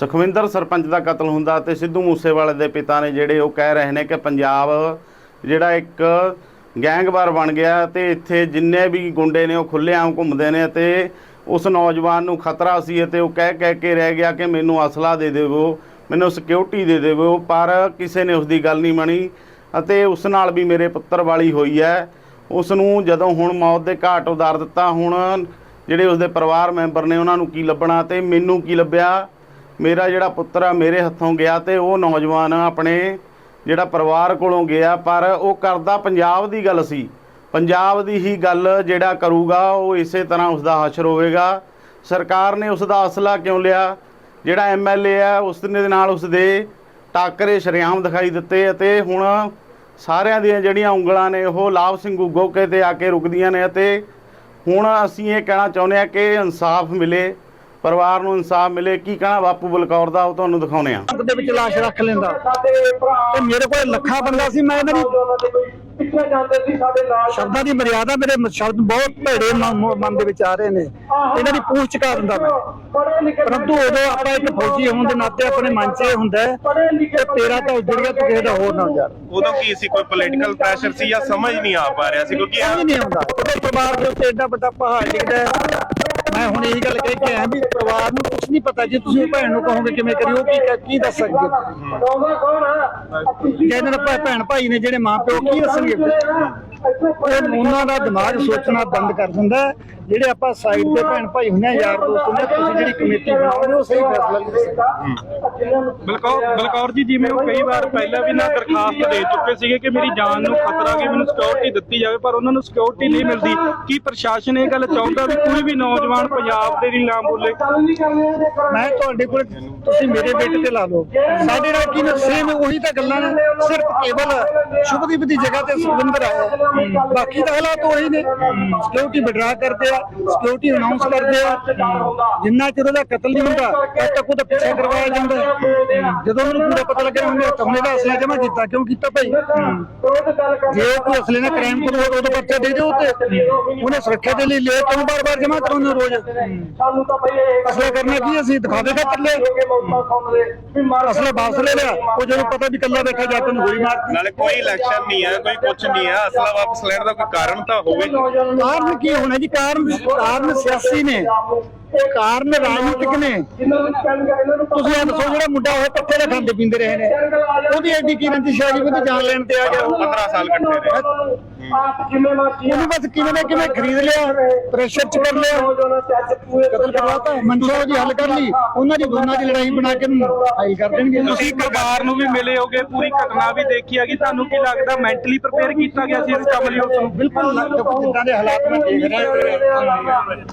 ਸੁਖਵਿੰਦਰ ਸਰਪੰਚ ਦਾ ਕਤਲ ਹੁੰਦਾ ਤੇ ਸਿੱਧੂ ਮੂਸੇਵਾਲੇ ਦੇ ਪਿਤਾ ਨੇ ਜਿਹੜੇ ਉਹ ਕਹਿ ਰਹੇ ਨੇ ਕਿ ਪੰਜਾਬ ਜਿਹੜਾ ਇੱਕ ਗੈਂਗਵਾਰ ਬਣ ਗਿਆ ਤੇ ਇੱਥੇ ਜਿੰਨੇ ਵੀ ਗੁੰਡੇ ਨੇ ਉਹ ਖੁੱਲ੍ਹੇਆਮ ਘੁੰਮਦੇ ਨੇ ਤੇ ਉਸ ਨੌਜਵਾਨ ਨੂੰ ਖਤਰਾ ਸੀ ਅਤੇ ਉਹ ਕਹਿ ਕਹਿ ਕੇ ਰਹਿ ਗਿਆ ਕਿ ਮੈਨੂੰ ਅਸਲਾ ਦੇ ਦੇਵੋ, ਮੈਨੂੰ ਸਿਕਿਉਰਿਟੀ ਦੇ ਦੇਵੋ, ਪਰ ਕਿਸੇ ਨੇ ਉਸ ਦੀ ਗੱਲ ਨਹੀਂ ਮੰਨੀ ਅਤੇ ਉਸ ਨਾਲ ਵੀ ਮੇਰੇ ਪੁੱਤਰ ਵਾਲੀ ਹੋਈ ਹੈ। ਉਸ ਨੂੰ ਜਦੋਂ ਹੁਣ ਮੌਤ ਦੇ ਘਾਟ ਉਤਾਰ ਦਿੱਤਾ, ਹੁਣ ਜਿਹੜੇ ਉਸਦੇ ਪਰਿਵਾਰ ਮੈਂਬਰ ਨੇ ਉਹਨਾਂ ਨੂੰ ਕੀ ਲੱਭਣਾ ਤੇ ਮੈਨੂੰ ਕੀ ਲੱਭਿਆ? ਮੇਰਾ ਜਿਹੜਾ ਪੁੱਤਰ ਆ, ਮੇਰੇ ਹੱਥੋਂ ਗਿਆ ਤੇ ਉਹ ਨੌਜਵਾਨ ਆਪਣੇ ਜਿਹੜਾ ਪਰਿਵਾਰ ਕੋਲੋਂ ਗਿਆ, ਪਰ ਉਹ ਕਰਦਾ ਪੰਜਾਬ ਦੀ ਗੱਲ ਸੀ। ਪੰਜਾਬ ਦੀ ਹੀ ਗੱਲ ਜਿਹੜਾ ਕਰੂਗਾ, ਉਹ ਇਸੇ ਤਰ੍ਹਾਂ ਉਸ ਦਾ ਹਸ਼ਰ ਹੋਵੇਗਾ। ਸਰਕਾਰ ਨੇ ਉਸ ਦਾ ਅਸਲਾ ਕਿਉਂ ਲਿਆ? ਜਿਹੜਾ ਐਮਐਲਏ ਆ ਉਸ ਦੇ ਨਾਲ ਉਸ ਦੇ ਟਾਕਰੇ ਸ਼ਰੇਆਮ ਦਿਖਾਈ ਦਿੱਤੇ ਅਤੇ ਹੁਣ ਸਾਰਿਆਂ ਦੀਆਂ ਜਿਹੜੀਆਂ ਉਂਗਲਾਂ ਨੇ, ਉਹ ਲਾਭ ਸਿੰਘ ਗੁੱਗੋਕੇ ਤੇ ਆ ਕੇ ਰੁਕਦੀਆਂ ਨੇ ਅਤੇ ਹੁਣ ਅਸੀਂ ਇਹ ਕਹਿਣਾ ਚਾਹੁੰਦੇ ਆ ਕਿ ਇਨਸਾਫ ਮਿਲੇ। ਪਰਿਵਾਰ ਨੂੰ ਇਨਸਾਫ ਮਿਲੇ ਕੀ ਕਹਿਣਾ ਬਾਪੂ ਬਲਕੌਰ ਦਾ ਉਹ ਤੁਹਾਨੂੰ ਦਿਖਾਉਣੇ ਆ ਦੇ ਵਿੱਚ ਲਾਸ਼ ਰੱਖ ਲੈਂਦਾ। ਤੇ ਮੇਰੇ ਕੋਲ ਲੱਖਾਂ ਬੰਦਾ ਸੀ ਮੈਂ ਇਹਨਾਂ ਦੀ ਪਿੱਛੇ ਜਾਂਦੇ ਸੀ ਸਾਡੇ ਨਾਲ ਸ਼ਬਦਾਂ ਦੀ ਮਰਿਆਦਾ ਮੇਰੇ ਸ਼ਬਦ ਬਹੁਤ ਭੇੜੇ ਮਨ ਦੇ ਵਿੱਚ ਆ ਰਹੇ ਨੇ। ਇਹਨਾਂ ਦੀ ਪੂਛ ਚੁਕਾ ਦਿੰਦਾ ਮੈਂ। ਪਰੰਤੂ ਉਦੋਂ ਆਪਾਂ ਇੱਕ ਫੌਜੀ ਹੋਣ ਦੇ ਨਾਤੇ ਆਪਣੇ ਮਨ 'ਚ ਇਹ ਹੁੰਦਾ ਕਿ ਤੇਰਾ ਤਾਂ ਉੱਜੜ ਗਿਆ ਤੂੰ ਕਿਸੇ ਦਾ ਹੋਰ ਨਾ ਜਾ। ਉਦੋਂ ਕੀ ਸੀ ਕੋਈ ਪੋਲੀਟੀਕਲ ਪ੍ਰੈਸ਼ਰ ਸੀ ਜਾਂ ਸਮਝ ਨਹੀਂ ਆ ਪਾ ਰਿਹਾ ਸੀ? ਕਿਉਂਕਿ ਸਮਝ ਨਹੀਂ ਆਉਂਦਾ। ਉਹਦੇ ਪਰਿਵਾਰ ਦੇ ਉੱਤੇ ਐਡਾ ਵੱਡਾ ਪਹਾੜ ਡਿੱਗਦਾ ਮੈਂ ਹੁਣ ਇਹੀ ਗੱਲ ਕਹਿ ਕੇ ਆਇਆ ਵੀ ਪਰਿਵਾਰ ਨੂੰ ਕੁਝ ਨਹੀਂ ਪਤਾ ਜੇ ਤੁਸੀਂ ਭੈਣ ਨੂੰ ਕਹੋਗੇ ਕਿਵੇਂ ਕਰਿਓ ਕੀ ਕੀ ਦੱਸ ਸਕਦੇ? ਬਣਾਉਂਦਾ ਕੌਣ ਆ? ਜੇ ਇਹਨਾਂ ਦੇ ਭੈ- ਭੈਣ ਭਾਈ ਨੇ ਜਿਹੜੇ ਮਾਂ ਪਿਓ ਕੀ ਦੱਸਣਗੇ ਉਹ ਉਹਨਾਂ ਦਾ ਦਿਮਾਗ ਸੋਚਣਾ ਬੰਦ ਕਰ ਦਿੰਦਾ ਹੈ। ਜਿਹੜੇ ਆਪਾਂ ਸਾਈਡ ਤੇ ਭੈਣ ਭਾਈ ਆ ਯਾਰ ਦੋਸਤ ਆ, ਤੁਸੀਂ ਜਿਹੜੀ ਕਮੇਟੀ ਬਣਾਓਗੇ ਉਹ ਸਹੀ ਫੈਸਲਾ ਦੱਸੇਗਾ ਬਲਕੌਰ ਬਲਕੌਰ ਜੀ ਜਿਵੇਂ ਉਹ ਕਈ ਵਾਰ ਪਹਿਲਾਂ ਵੀ ਨਾ ਦਰਖਾਸਤ ਦੇ ਚੁੱਕੇ ਸੀਗੇ ਕਿ ਮੇਰੀ ਜਾਨ ਨੂੰ ਖਤਰਾ ਕਿ ਮੈਨੂੰ ਸਿਕਿਉਰਿਟੀ ਦਿੱਤੀ ਜਾਵੇ ਪਰ ਉਹਨਾਂ ਨੂੰ ਸਿਕਿਉਰਿਟੀ ਨਹੀਂ ਮਿਲਦੀ। ਕੀ ਪ੍ਰਸ਼ਾਸਨ ਇਹ ਗੱਲ ਚਾਹੁੰਦਾ ਵੀ ਕੋਈ ਵੀ ਨੌਜਵਾਨ ਪੰਜਾਬ ਦੇ ਲਈ ਨਾ ਬੋਲੇ? ਮੈਂ ਤੁਹਾਡੇ ਕੋਲ ਤੁਸੀਂ ਮੇਰੇ ਬੇਟੇ ਤੇ ਲਾ ਲਓ। ਸਾਡੇ ਨਾਲ ਕੀ ਸੇਮ ਉਹੀ ਤਾਂ ਗੱਲਾਂ ਨੇ। ਸਿਰਫ ਕੇਵਲ ਸ਼ੁਭਦੀਪ ਦੀ ਜਗ੍ਹਾ ਤੇ ਸੁਖਵਿੰਦਰ ਆਇਆ। ਬਾਕੀ ਤਾਂ ਹਾਲਾਤ ਉਹੀ ਨੇ। ਸਿਕਿਉਰਿਟੀ ਵਿਡਰਾ ਕਰਦੇ ਆ ਸਿਕਿਉਰਿਟੀ ਅਨਾਉਂਸ ਕਰਦੇ ਆ। ਜਿੰਨਾ ਚਿਰ ਉਹਦਾ ਕਤਲ ਨਹੀਂ ਹੁੰਦਾ, ਤਦ ਤੱਕ ਉਹਦਾ ਪਿੱਛਾ ਕਰਵਾਇਆ ਜਾਂਦਾ ਜਦੋਂ ਉਹਨੂੰ ਪੂਰਾ ਪਤਾ ਲੱਗਿਆ, ਉਹਨੇ ਕਮਲੇ ਦਾ ਅਸਲਾ ਜਮ੍ਹਾਂ ਕੀਤਾ। ਕਿਉਂ ਕੀਤਾ ਭਾਈ? ਜੇ ਕੋਈ ਅਸਲੇ ਨਾਲ ਕ੍ਰਾਈਮ ਕਰੂ ਉਦੋਂ ਪਰਚਾ ਦੇ ਦਿਓ ਤੇ ਉਹਨੇ ਸੁਰੱਖਿਆ ਦੇ ਲਈ ਲਿਆ ਕਿਉਂ ਬਾਰ-ਬਾਰ ਜਮਾ ਕਰਾਉਂਦੇ ਰੋਜ਼? ਸਾਨੂੰ ਤਾਂ ਬਈ ਇਹ ਅਸਲਾ ਕਰਨਾ ਕੀ ਅਸੀਂ ਦਿਖਾਵੇ ਖਾਤਰ ਲੈ ਅਸਲਾ ਵਾਪਸ ਲੈ ਲਿਆ। ਉਹ ਜਦੋਂ ਪਤਾ ਵੀ ਕੱਲਾ ਬੈਠਾ, ਜਾ ਕੇ ਉਹਨੂੰ ਗੋਲੀ ਮਾਰਤੀ ਨਾਲੇ ਕੋਈ ਇਲੈਕਸ਼ਨ ਨਹੀਂ ਹੈ, ਕੋਈ ਕੁਝ ਨਹੀਂ ਹੈ। ਅਸਲਾ ਵਾਪਸ ਲੈਣ ਦਾ ਕੋਈ ਕਾਰਨ ਤਾਂ ਹੋਵੇ। ਕਾਰਨ ਕੀ ਹੋਣਾ ਜੀ? ਕਾਰਨ ਕਾਰਨ ਸਿਆਸੀ ਨੇ। ਕਾਰਨ ਰਾਜਨੀਤਿਕ ਨੇ। ਤੁਸੀਂ ਇਹ ਦੱਸੋ ਜਿਹੜਾ ਮੁੰਡਾ ਉਹ ਪੱਤੇ ਦੇ ਖਾਂਦੇ ਪੀਂਦੇ ਰਹੇ ਨੇ। ਉਹਦੀ ਐਡੀ ਕੀ ਰੰਜਿਸ਼ ਆ ਗਈ ਉਹਦੀ ਜਾਨ ਲੈਣ ਤੇ ਆ ਗਿਆ। 15 ਸਾਲ ਕੱਟੇ ਰਹੇ। ਆਪ ਜ਼ਿੰਮੇਵਾਰੀ ਉਹਨੂੰ ਬਸ ਕਿਵੇਂ ਨਾ ਕਿਵੇਂ ਖਰੀਦ ਲਿਆ ਪ੍ਰੈਸ਼ਰ ਚ ਕਰ ਲਿਆ। ਕਤਲ ਕਰਵਾਤਾ ਮਨਸ਼ਾ ਉਹਦੀ ਹੱਲ ਕਰ ਲਈ। ਉਹਨਾਂ ਦੀ ਦੋਨਾਂ ਦੀ ਲੜਾਈ ਬਣਾ ਕੇ ਹਾਈ ਕਰ ਦੇਣਗੇ। ਤੁਸੀਂ ਪਰਿਵਾਰ ਨੂੰ ਵੀ ਮਿਲੇ ਹੋਗੇ ਪੂਰੀ ਘਟਨਾ ਵੀ ਦੇਖੀ ਹੈਗੀ। ਤੁਹਾਨੂੰ ਕੀ ਲੱਗਦਾ ਮੈਂਟਲੀ ਪ੍ਰਪੇਅਰ ਕੀਤਾ ਗਿਆ ਸੀ ਇਸ ਕੰਮ ਲਈ ਉਸ ਨੂੰ? ਬਿਲਕੁਲ। ਲੱਗਦਾ ਜਿੱਦਾਂ ਦੇ ਹਾਲਾਤ ਮੈਂ ਦੇਖ ਰਿਹਾ